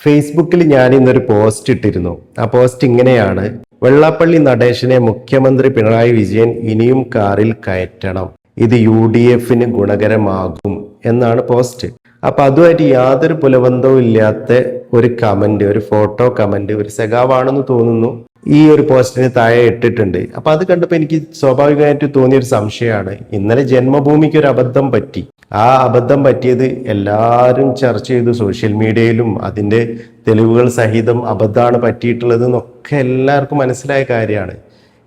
ഫേസ്ബുക്കിൽ ഞാൻ ഇന്നൊരു പോസ്റ്റ് ഇട്ടിരുന്നു. ആ പോസ്റ്റ് ഇങ്ങനെയാണ്. വെള്ളാപ്പള്ളി നടേശനെ മുഖ്യമന്ത്രി പിണറായി വിജയൻ ഇനിയും കാറിൽ കയറ്റണം. ഇത് യു ഡി എഫിന് ഗുണകരമാകും എന്നാണ് പോസ്റ്റ് അപ്പൊ അതുമായിട്ട് യാതൊരു പുലബന്ധവും ഇല്ലാത്ത ഒരു കമന്റ് ഒരു ഫോട്ടോ കമന്റ് ഒരു സെഗാവാണെന്ന് തോന്നുന്നു. ഈ ഒരു പോസ്റ്റിന് താഴെ ഇട്ടിട്ടുണ്ട്. അപ്പൊ അത് കണ്ടപ്പോൾ എനിക്ക് സ്വാഭാവികമായിട്ട് തോന്നിയ ഒരു സംശയമാണ്. ഇന്നലെ ജന്മഭൂമിക്ക് ഒരു അബദ്ധം പറ്റി. ആ അബദ്ധം പറ്റിയത് എല്ലാവരും ചർച്ച ചെയ്തു സോഷ്യൽ മീഡിയയിലും അതിന്റെ തെളിവുകൾ സഹിതം അബദ്ധമാണ് പറ്റിയിട്ടുള്ളത് എന്നൊക്കെ എല്ലാവർക്കും മനസ്സിലായ കാര്യമാണ്.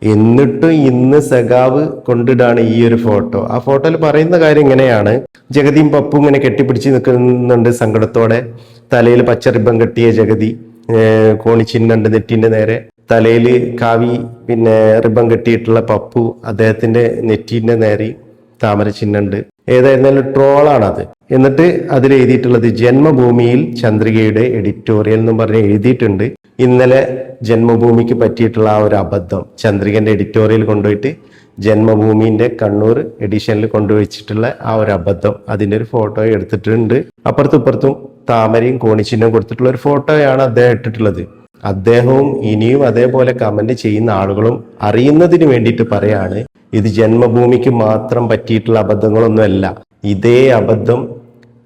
എന്നിട്ടും ഇന്ന് സഖാവ് കൊണ്ടിടാണ് ഈ ഒരു ഫോട്ടോ. ആ ഫോട്ടോയിൽ പറയുന്ന കാര്യം ഇങ്ങനെയാണ്. ജഗതിയും പപ്പും ഇങ്ങനെ കെട്ടിപ്പിടിച്ച് നിൽക്കുന്നുണ്ട് സങ്കടത്തോടെ. തലയിൽ പച്ച റിബൺ കെട്ടിയ ജഗതി കോണിച്ചിന്നുണ്ട് നെറ്റിന്റെ നേരെ. തലയിൽ കാവി പിന്നെ റിബൺ കെട്ടിയിട്ടുള്ള പപ്പു അദ്ദേഹത്തിന്റെ നെറ്റീന്റെ നേരി താമര ചിഹ്നുണ്ട് ഏതായിരുന്നാലും അത് എന്നിട്ട് അതിൽ എഴുതിയിട്ടുള്ളത് ജന്മഭൂമിയിൽ ചന്ദ്രികയുടെ എഡിറ്റോറിയൽ എന്നും പറഞ്ഞ് എഴുതിയിട്ടുണ്ട്. ഇന്നലെ ജന്മഭൂമിക്ക് പറ്റിയിട്ടുള്ള ആ ഒരു അബദ്ധം ചന്ദ്രികന്റെ എഡിറ്റോറിയൽ കൊണ്ടുപോയിട്ട് ജന്മഭൂമിന്റെ കണ്ണൂർ എഡിഷനിൽ കൊണ്ടുവച്ചിട്ടുള്ള ആ ഒരു അബദ്ധം അതിന്റെ ഒരു ഫോട്ടോ എടുത്തിട്ടുണ്ട്. അപ്പുറത്തും ഇപ്പുറത്തും താമരയും കോണിച്ചിഹ്നം കൊടുത്തിട്ടുള്ള ഒരു ഫോട്ടോയാണ് അദ്ദേഹം ഇട്ടിട്ടുള്ളത്. അദ്ദേഹവും ഇനിയും അതേപോലെ കമന്റ് ചെയ്യുന്ന ആളുകളും അറിയുന്നതിന് വേണ്ടിയിട്ട് പറയാണ് ഇത് ജന്മഭൂമിക്ക് മാത്രം പറ്റിയിട്ടുള്ള അബദ്ധങ്ങളൊന്നുമല്ല. ഇതേ അബദ്ധം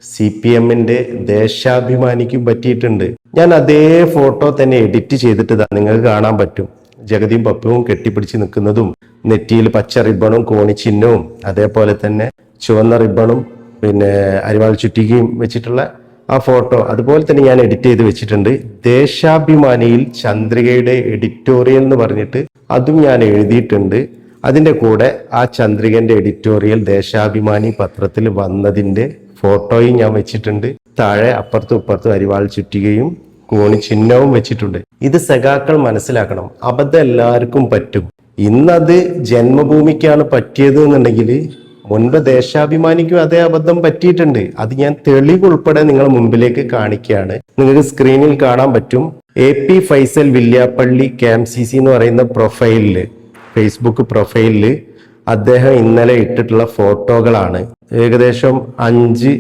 സി പി എമ്മിന്റെ ദേശാഭിമാനിക്കും പറ്റിയിട്ടുണ്ട്. ഞാൻ അതേ ഫോട്ടോ തന്നെ എഡിറ്റ് ചെയ്തിട്ട് നിങ്ങൾക്ക് കാണാൻ പറ്റും. ജഗതിയും പപ്പുവും കെട്ടിപ്പിടിച്ച് നിൽക്കുന്നതും നെറ്റിയിൽ പച്ച റിബണും കോണിച്ചിഹ്നവും അതേപോലെ തന്നെ ചുവന്ന റിബണും പിന്നെ അരിവാൾ ചുറ്റികയും വെച്ചിട്ടുള്ള ആ ഫോട്ടോ. അതുപോലെ തന്നെ ഞാൻ എഡിറ്റ് ചെയ്ത് വെച്ചിട്ടുണ്ട്. ദേശാഭിമാനിയിൽ ചന്ദ്രികയുടെ എഡിറ്റോറിയൽ എന്ന് പറഞ്ഞിട്ട് അതും ഞാൻ എഴുതിയിട്ടുണ്ട്. അതിന്റെ കൂടെ ആ ചന്ദ്രികന്റെ എഡിറ്റോറിയൽ ദേശാഭിമാനി പത്രത്തിൽ വന്നതിന്റെ ഫോട്ടോയും ഞാൻ വെച്ചിട്ടുണ്ട്. താഴെ അപ്പുറത്തും ഇപ്പുറത്തും അരിവാൾ ചുറ്റുകയും കോണി ചിഹ്നവും വെച്ചിട്ടുണ്ട്. ഇത് സഖാക്കൾ മനസ്സിലാക്കണം. അബദ്ധം എല്ലാവർക്കും പറ്റും. ഇന്നത് ജന്മഭൂമിക്കാണ് പറ്റിയത് എന്നുണ്ടെങ്കിൽ മുൻപ് ദേശാഭിമാനിക്കും അതേ അബദ്ധം പറ്റിയിട്ടുണ്ട്. അത് ഞാൻ തെളിവ് ഉൾപ്പെടെ നിങ്ങൾ മുമ്പിലേക്ക് കാണിക്കുകയാണ്. നിങ്ങൾക്ക് സ്ക്രീനിൽ കാണാൻ പറ്റും. എ പി ഫൈസൽ വില്യാപ്പള്ളി ക്യാം സി സി എന്ന് പറയുന്ന പ്രൊഫൈലിൽ ഫേസ്ബുക്ക് പ്രൊഫൈലിൽ അദ്ദേഹം ഇന്നലെ ഇട്ടിട്ടുള്ള ഫോട്ടോകളാണ്. ഏകദേശം അഞ്ച്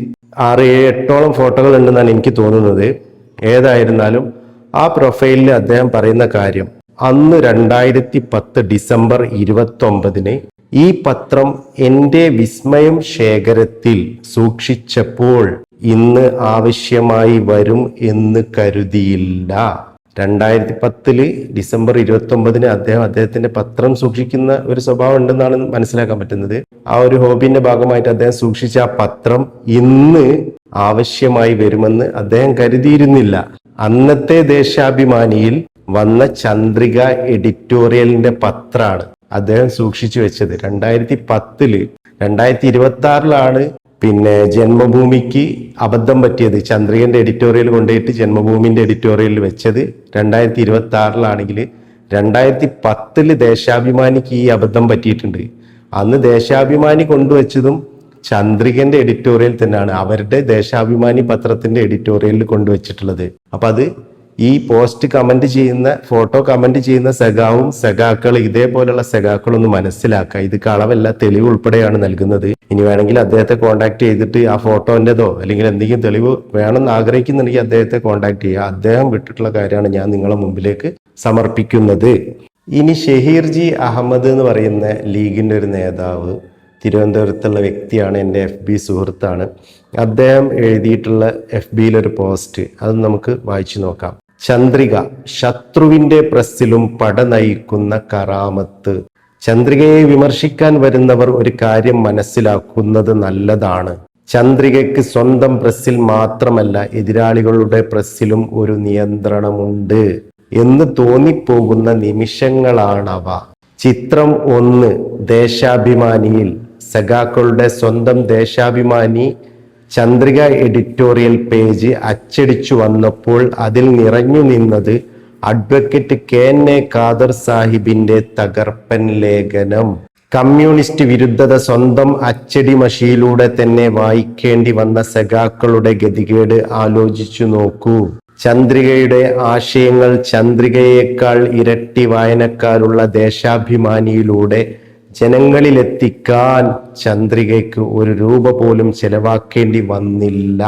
ആറ് ഏഴ് എട്ടോളം ഫോട്ടോകൾ ഉണ്ടെന്നാണ് എനിക്ക് തോന്നുന്നത്. ഏതായിരുന്നാലും ആ പ്രൊഫൈലിൽ അദ്ദേഹം പറയുന്ന കാര്യം അന്ന് രണ്ടായിരത്തി പത്ത് ഡിസംബർ ഇരുപത്തി ഒമ്പതിന് ഈ പത്രം എന്റെ വിസ്മയം ശേഖരത്തിൽ സൂക്ഷിച്ചപ്പോൾ ഇന്ന് ആവശ്യമായി വരും എന്ന് കരുതിയില്ല. രണ്ടായിരത്തി പത്തിൽ ഡിസംബർ ഇരുപത്തി ഒമ്പതിന് അദ്ദേഹം അദ്ദേഹത്തിന്റെ പത്രം സൂക്ഷിക്കുന്ന ഒരു സ്വഭാവം ഉണ്ടെന്നാണ് മനസ്സിലാക്കാൻ പറ്റുന്നത്. ആ ഒരു ഹോബിന്റെ ഭാഗമായിട്ട് അദ്ദേഹം സൂക്ഷിച്ച ആ പത്രം ഇന്ന് ആവശ്യമായി വരുമെന്ന് അദ്ദേഹം കരുതിയിരുന്നില്ല. അന്നത്തെ ദേശാഭിമാനിയിൽ വന്ന ചന്ദ്രിക എഡിറ്റോറിയലിന്റെ പത്രാണ്. അദ്ദേഹം സൂക്ഷിച്ചു വെച്ചത്. രണ്ടായിരത്തി പത്തിൽ രണ്ടായിരത്തി ഇരുപത്തി ആറിലാണ് പിന്നെ ജന്മഭൂമിക്ക് അബദ്ധം പറ്റിയത്. ചന്ദ്രികന്റെ എഡിറ്റോറിയൽ കൊണ്ടുപോയിട്ട് ജന്മഭൂമിന്റെ എഡിറ്റോറിയലിൽ വെച്ചത് രണ്ടായിരത്തി ഇരുപത്തി ആറിലാണെങ്കിൽ രണ്ടായിരത്തി പത്തിൽ ദേശാഭിമാനിക്ക് ഈ അബദ്ധം പറ്റിയിട്ടുണ്ട്. അന്ന് ദേശാഭിമാനി കൊണ്ടുവച്ചതും ചന്ദ്രികന്റെ എഡിറ്റോറിയൽ തന്നെയാണ്. അവരുടെ ദേശാഭിമാനി പത്രത്തിന്റെ എഡിറ്റോറിയലിൽ കൊണ്ടുവച്ചിട്ടുള്ളത്. അപ്പൊ അത് ഈ പോസ്റ്റ് കമന്റ് ചെയ്യുന്ന ഫോട്ടോ കമന്റ് ചെയ്യുന്ന സഖാവും സഖാക്കൾ ഇതേപോലെയുള്ള സഖാക്കളൊന്ന് മനസ്സിലാക്കുക. ഇത് കളവല്ല തെളിവ് ഉൾപ്പെടെയാണ് നൽകുന്നത്. ഇനി വേണമെങ്കിൽ അദ്ദേഹത്തെ കോൺടാക്ട് ചെയ്തിട്ട് ആ ഫോട്ടോന്റെതോ അല്ലെങ്കിൽ എന്തെങ്കിലും തെളിവ് വേണമെന്ന് ആഗ്രഹിക്കുന്നുണ്ടെങ്കിൽ അദ്ദേഹത്തെ കോൺടാക്ട് ചെയ്യുക. അദ്ദേഹം വിട്ടിട്ടുള്ള കാര്യമാണ് ഞാൻ നിങ്ങളെ മുമ്പിലേക്ക് സമർപ്പിക്കുന്നത്. ഇനി ഷഹീർജി അഹമ്മദ് എന്ന് പറയുന്ന ലീഗിന്റെ ഒരു നേതാവ് തിരുവനന്തപുരത്തുള്ള വ്യക്തിയാണ് എന്റെ എഫ് ബി സുഹൃത്താണ്. അദ്ദേഹം എഴുതിയിട്ടുള്ള എഫ് ബിയിലൊരു പോസ്റ്റ് അത് നമുക്ക് വായിച്ചു നോക്കാം. ചന്ദ്രിക ശത്രുവിന്റെ പ്രസ്സിലും പട നയിക്കുന്ന കറാമത്ത്. ചന്ദ്രികയെ വിമർശിക്കാൻ വരുന്നവർ ഒരു കാര്യം മനസ്സിലാക്കുന്നത് നല്ലതാണ്. ചന്ദ്രികയ്ക്ക് സ്വന്തം പ്രസ്സിൽ മാത്രമല്ല എതിരാളികളുടെ പ്രസ്സിലും ഒരു നിയന്ത്രണമുണ്ട് എന്ന് തോന്നിപ്പോകുന്ന നിമിഷങ്ങളാണവ. ചിത്രം ഒന്ന് ദേശാഭിമാനിയിൽ. സഖാക്കളുടെ സ്വന്തം ദേശാഭിമാനി ചന്ദ്രിക എഡിറ്റോറിയൽ പേജ് അച്ചടിച്ചു വന്നപ്പോൾ അതിൽ നിറഞ്ഞു നിന്നത് advocate K N A Khader സാഹിബിന്റെ തകർപ്പൻ ലേഖനം. കമ്മ്യൂണിസ്റ്റ് വിരുദ്ധത സ്വന്തം അച്ചടി മഷിയിലൂടെ തന്നെ വായിക്കേണ്ടി വന്ന സഖാക്കളുടെ ഗതികേട് ആലോചിച്ചു നോക്കൂ. ചന്ദ്രികയുടെ ആശയങ്ങൾ ചന്ദ്രികയേക്കാൾ ഇരട്ടി വായനക്കാരുള്ള ദേശാഭിമാനിയിലൂടെ ജനങ്ങളിലെത്തിക്കാൻ ചന്ദ്രികയ്ക്ക് ഒരു രൂപ പോലും ചെലവാക്കേണ്ടി വന്നില്ല.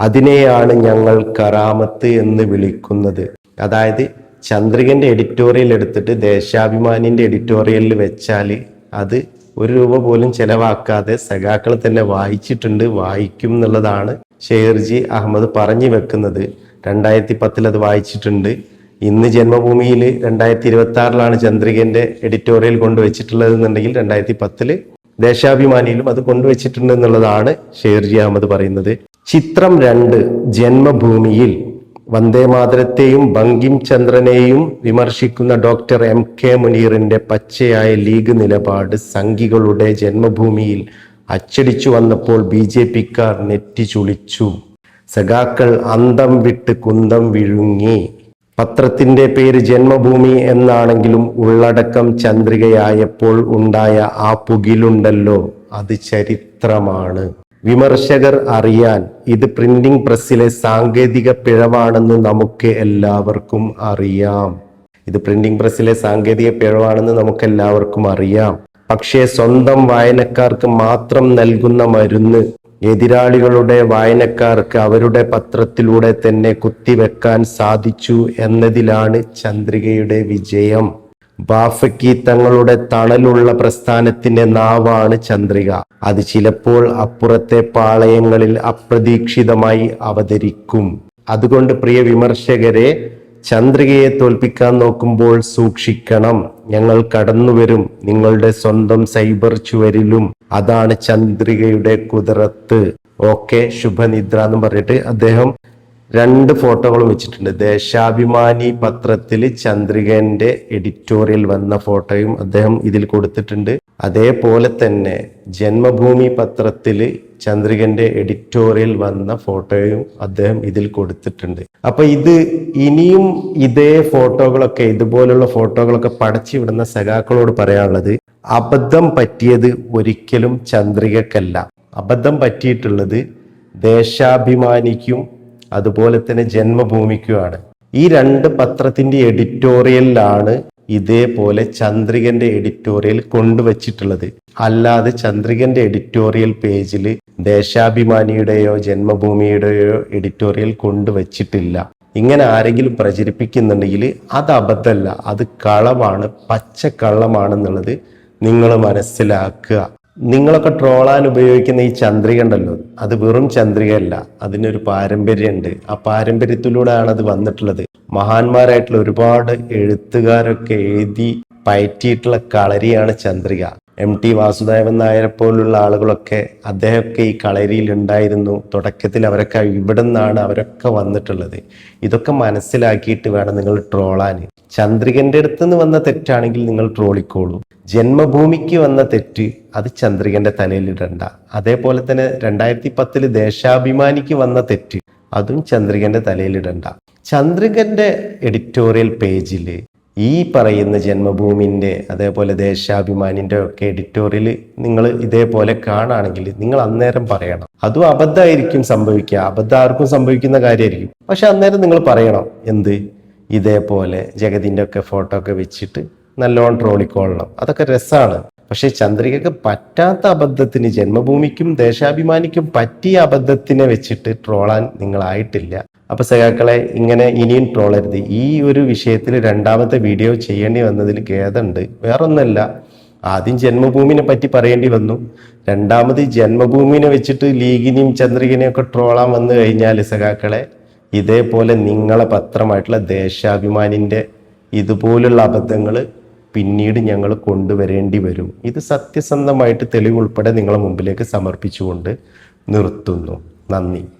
അതിനെയാണ് ഞങ്ങൾ കറാമത്ത് എന്ന് വിളിക്കുന്നത്. അതായത് ചന്ദ്രികന്റെ എഡിറ്റോറിയൽ എടുത്തിട്ട് ദേശാഭിമാനിന്റെ എഡിറ്റോറിയലിൽ വെച്ചാൽ അത് ഒരു രൂപ പോലും ചെലവാക്കാതെ സഖാക്കൾ തന്നെ വായിച്ചിട്ടുണ്ട് വായിക്കും എന്നുള്ളതാണ് ഷെയർജി അഹമ്മദ് പറഞ്ഞു വെക്കുന്നത്. രണ്ടായിരത്തി പത്തിൽ അത് വായിച്ചിട്ടുണ്ട്. ഇന്ന് ജന്മഭൂമിയിൽ രണ്ടായിരത്തി ഇരുപത്തി ആറിലാണ് ചന്ദ്രികന്റെ എഡിറ്റോറിയൽ കൊണ്ടുവച്ചിട്ടുള്ളത് എന്നുണ്ടെങ്കിൽ രണ്ടായിരത്തി പത്തിൽ ദേശാഭിമാനിയിലും അത് കൊണ്ടുവച്ചിട്ടുണ്ട് എന്നുള്ളതാണ് ഷേർജി അഹമ്മദ് പറയുന്നത്. ചിത്രം രണ്ട് ജന്മഭൂമിയിൽ വന്ദേമാതരത്തെയും ബങ്കിം ചന്ദ്രനെയും വിമർശിക്കുന്ന ഡോക്ടർ എം കെ മുനീറിന്റെ പച്ചയായ ലീഗ് നിലപാട് സംഘികളുടെ ജന്മഭൂമിയിൽ അച്ചടിച്ചു വന്നപ്പോൾ ബി ജെ പിക്കാർ നെറ്റി ചുളിച്ചു സഖാക്കൾ അന്തം വിട്ട് കുന്തം വിഴുങ്ങി. പത്രത്തിന്റെ പേര് ജന്മഭൂമി എന്നാണെങ്കിലും ഉള്ളടക്കം ചന്ദ്രികയായപ്പോൾ ഉണ്ടായ ആ പുകിലുണ്ടല്ലോ അത് ചരിത്രമാണ്. വിമർശകർ അറിയാൻ ഇത് പ്രിന്റിംഗ് പ്രസ്സിലെ സാങ്കേതിക പിഴവാണെന്ന് നമുക്ക് എല്ലാവർക്കും അറിയാം. ഇത് പ്രിന്റിംഗ് പ്രസ്സിലെ സാങ്കേതിക പിഴവാണെന്ന് നമുക്ക് എല്ലാവർക്കും അറിയാം. പക്ഷേ സ്വന്തം വായനക്കാർക്ക് മാത്രം നൽകുന്ന മരുന്ന് എതിരാളികളുടെ വായനക്കാർക്ക് അവരുടെ പത്രത്തിലൂടെ തന്നെ കുത്തിവെക്കാൻ സാധിച്ചു എന്നതിലാണ് ചന്ദ്രികയുടെ വിജയം. ബാഫയ്ക്ക് തങ്ങളുടെ തണലുള്ള പ്രസ്ഥാനത്തിന്റെ നാവാണ് ചന്ദ്രിക. അത് ചിലപ്പോൾ അപ്പുറത്തെ പാളയങ്ങളിൽ അപ്രതീക്ഷിതമായി അവതരിക്കും. അതുകൊണ്ട് പ്രിയ വിമർശകരെ ചന്ദ്രികയെ തോൽപ്പിക്കാൻ നോക്കുമ്പോൾ സൂക്ഷിക്കണം. ഞങ്ങൾ കടന്നുവരും. നിങ്ങളുടെ സ്വന്തം സൈബർ ചുവരിലും അതാണ് ചന്ദ്രികയുടെ കുതിരത്ത്. ഓക്കെ ശുഭനിദ്ര എന്ന് പറഞ്ഞിട്ട് അദ്ദേഹം രണ്ട് ഫോട്ടോകളും വെച്ചിട്ടുണ്ട്. ദേശാഭിമാനി പത്രത്തിൽ ചന്ദ്രികന്റെ എഡിറ്റോറിയൽ വന്ന ഫോട്ടോയും അദ്ദേഹം ഇതിൽ കൊടുത്തിട്ടുണ്ട്. അതേപോലെ തന്നെ ജന്മഭൂമി പത്രത്തിൽ ചന്ദ്രികന്റെ എഡിറ്റോറിയൽ വന്ന ഫോട്ടോയും അദ്ദേഹം ഇതിൽ കൊടുത്തിട്ടുണ്ട്. അപ്പൊ ഇത് ഇനിയും ഇതേ ഫോട്ടോകളൊക്കെ ഇതുപോലുള്ള ഫോട്ടോകളൊക്കെ പടച്ചു വിടുന്ന സഖാക്കളോട് പറയാനുള്ളത് അബദ്ധം പറ്റിയത് ഒരിക്കലും ചന്ദ്രികക്കല്ല. അബദ്ധം പറ്റിയിട്ടുള്ളത് ദേശാഭിമാനിക്കും അതുപോലെ തന്നെ ജന്മഭൂമിക്കുമാണ്. ഈ രണ്ട് പത്രത്തിന്റെ എഡിറ്റോറിയലിലാണ് ഇതേപോലെ ചന്ദ്രികന്റെ എഡിറ്റോറിയൽ കൊണ്ടുവച്ചിട്ടുള്ളത്. അല്ലാതെ ചന്ദ്രികന്റെ എഡിറ്റോറിയൽ പേജിൽ ദേശാഭിമാനിയുടെയോ ജന്മഭൂമിയുടെയോ എഡിറ്റോറിയൽ കൊണ്ടുവച്ചിട്ടില്ല. ഇങ്ങനെ ആരെങ്കിലും പ്രചരിപ്പിക്കുന്നുണ്ടെങ്കിൽ അത് അബദ്ധമല്ല അത് കളമാണ് പച്ച കള്ളമാണെന്നുള്ളത് നിങ്ങൾ മനസ്സിലാക്കുക. നിങ്ങളൊക്കെ ട്രോളാൻ ഉപയോഗിക്കുന്ന ഈ ചന്ദ്രിക ഉണ്ടല്ലോ അത് വെറും ചന്ദ്രികയല്ല അതിനൊരു പാരമ്പര്യമുണ്ട്. ആ പാരമ്പര്യത്തിലൂടെയാണ് അത് വന്നിട്ടുള്ളത്. മഹാന്മാരായിട്ടുള്ള ഒരുപാട് എഴുത്തുകാരൊക്കെ എഴുതി പയറ്റിയിട്ടുള്ള കളരിയാണ് ചന്ദ്രിക. എം ടി വാസുദേവൻ നായരെ പോലുള്ള ആളുകളൊക്കെ അദ്ദേഹമൊക്കെ ഈ കളരിയിൽ ഉണ്ടായിരുന്നു. തുടക്കത്തിൽ അവരൊക്കെ ഇവിടെ നിന്നാണ് അവരൊക്കെ വന്നിട്ടുള്ളത്. ഇതൊക്കെ മനസ്സിലാക്കിയിട്ട് വേണം നിങ്ങൾ ട്രോളാൻ. ചന്ദ്രികന്റെ അടുത്ത് നിന്ന് വന്ന തെറ്റാണെങ്കിൽ നിങ്ങൾ ട്രോളിക്കോളൂ. ജന്മഭൂമിക്ക് വന്ന തെറ്റ് അത് ചന്ദ്രികന്റെ തലയിൽ ഇടണ്ട. അതേപോലെ തന്നെ രണ്ടായിരത്തി പത്തിൽ ദേശാഭിമാനിക്ക് വന്ന തെറ്റ് അതും ചന്ദ്രികന്റെ തലയിൽ ഇടണ്ട. ചന്ദ്രികന്റെ എഡിറ്റോറിയൽ പേജിൽ ഈ പറയുന്ന ജന്മഭൂമിന്റെ അതേപോലെ ദേശാഭിമാനിന്റെ ഒക്കെ എഡിറ്റോറിയൽ നിങ്ങൾ ഇതേപോലെ കാണുകയാണെങ്കിൽ നിങ്ങൾ അന്നേരം പറയണം. അതും അബദ്ധമായിരിക്കും സംഭവിക്കുക. അബദ്ധം ആർക്കും സംഭവിക്കുന്ന കാര്യമായിരിക്കും. പക്ഷെ അന്നേരം നിങ്ങൾ പറയണം. എന്ത്? ഇതേപോലെ ജഗതിന്റെ ഒക്കെ ഫോട്ടോ ഒക്കെ വെച്ചിട്ട് നല്ലോണം ട്രോളിക്കൊള്ളണം. അതൊക്കെ രസമാണ് പക്ഷേ ചന്ദ്രികക്ക് പറ്റാത്ത അബദ്ധത്തിന് ജന്മഭൂമിക്കും ദേശാഭിമാനിക്കും പറ്റിയ അബദ്ധത്തിനെ വെച്ചിട്ട് ട്രോളാൻ നിങ്ങളായിട്ടില്ല. അപ്പൊ സഖാക്കളെ ഇങ്ങനെ ഇനിയും ട്രോളരുത്. ഈ ഒരു വിഷയത്തിൽ രണ്ടാമത്തെ വീഡിയോ ചെയ്യേണ്ടി വന്നതിൽ ഖേദമുണ്ട് വേറൊന്നല്ല ആദ്യം ജന്മഭൂമിനെ പറ്റി പറയേണ്ടി വന്നു. രണ്ടാമത് ജന്മഭൂമിനെ വെച്ചിട്ട് ലീഗിനെയും ചന്ദ്രികനെയും ഒക്കെ ട്രോളാൻ വന്നു കഴിഞ്ഞാൽ സഖാക്കളെ ഇതേപോലെ നിങ്ങളെ പത്രമായിട്ടുള്ള ദേശാഭിമാനിന്റെ ഇതുപോലുള്ള അബദ്ധങ്ങൾ പിന്നീട് ഞങ്ങൾ കൊണ്ടുവരേണ്ടി വരും. ഇത് സത്യസന്ധമായിട്ട് തെളിവുൾപ്പെടെ നിങ്ങളെ മുമ്പിലേക്ക് സമർപ്പിച്ചുകൊണ്ട് നിർത്തുന്നു. നന്ദി.